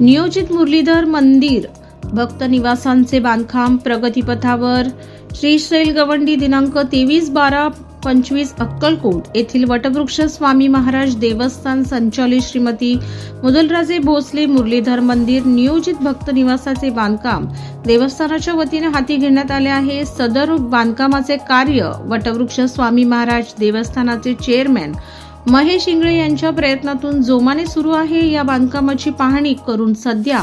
नियोजित मुरलीधर मंदिर. भक्त निवासांचे बांधकाम प्रगतीपथावर. श्रीशैल गवंडी दिनांक तेवीस बारा पंचवीस अक्कलकोट येथील वटवृक्ष स्वामी महाराज देवस्थान संचालित श्रीमती मुदलराजे भोसले मुरलीधर मंदिर नियोजित भक्त निवासाचे बांधकाम देवस्थानाच्या वतीने हाती घेण्यात आले आहे. सदर बांधकामाचे कार्य वटवृक्ष स्वामी महाराज देवस्थानाचे चेअरमॅन महेश इंगळे यांच्या प्रयत्नातून जोमाने सुरू आहे या बांधकामाची पाहणी करून सध्या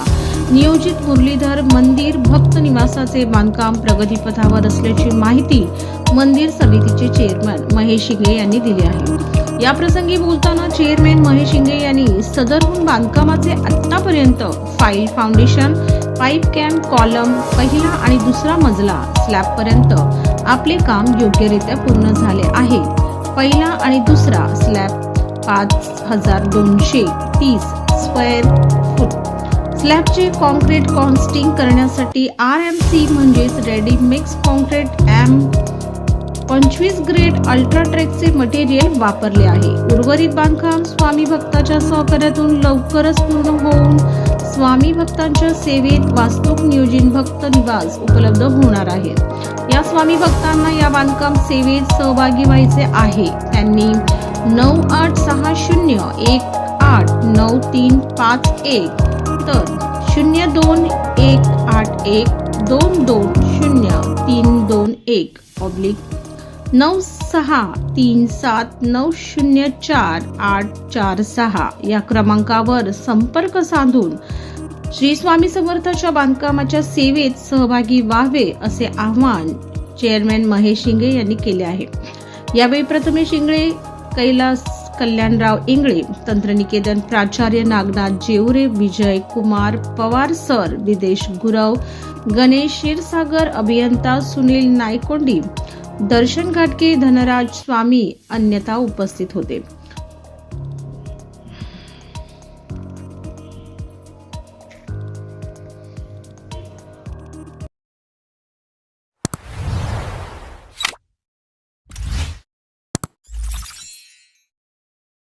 नियोजित मुरलीधर मंदिर भक्त निवासाचे बांधकाम प्रगतीपथावर असल्याची माहिती मंदिर समितीचे चेअरमॅन महेश इंगळे यांनी दिली आहे. या प्रसंगी बोलताना चेअरमॅन महेश इंगळे यांनी सदरहून बांधकामाचे आतापर्यंत pile foundation pile cap column पहिला आणि दुसरा मजला स्लॅबपर्यंत आपले काम योग्यरित्या पूर्ण झाले आहे. पहिला आणि दुसरा स्लॅब पाच हजार दोनशे तीस स्क्वेअर फूट. स्लॅबचे कॉन्क्रीट कॉन्स्टिंग करण्यासाठी आर एम सी म्हणजेच रेडी मिक्स कॉन्क्रीट एम पंचवीस ग्रेड अल्ट्राट्रेकचे मटेरियल वापरले आहे. उर्वरित बांधकाम स्वामी भक्ताच्या सहकार्यातून लवकरच पूर्ण होऊन स्वामी भक्तांच्या सेवेत वास्तूक नियोजन भक्त निवास उपलब्ध होणार आहे या स्वामी भक्तांना या बांधकाम सेवेत सहभागी व्हायचे आहे. त्यांनी नऊ आठ सहा शून्य एक आठ नऊ तीन पाच एक तर शून्य दोन एक आठ एक दोन दोन शून्य तीन दोन एक ऑब्लिक नऊ सहा तीन सात नऊ शून्य चार आठ चार सहा या क्रमांकावर संपर्क साधून श्री स्वामी समर्थाच्या बांधकामाच्या सेवेत सहभागी व्हावे असे आवाहन चेअरमॅन महेश शिंगळे यांनी केले आहे. यावेळी प्रथमेश इंगळे कैलास कल्याणराव इंगळे तंत्रनिकेतन प्राचार्य नागनाथ जेवरे विजय कुमार पवार सर विदेश गुरव गणेश क्षीरसागर अभियंता सुनील नायकोंडी दर्शन घाटके धनराज स्वामी अन्यथा उपस्थित होते.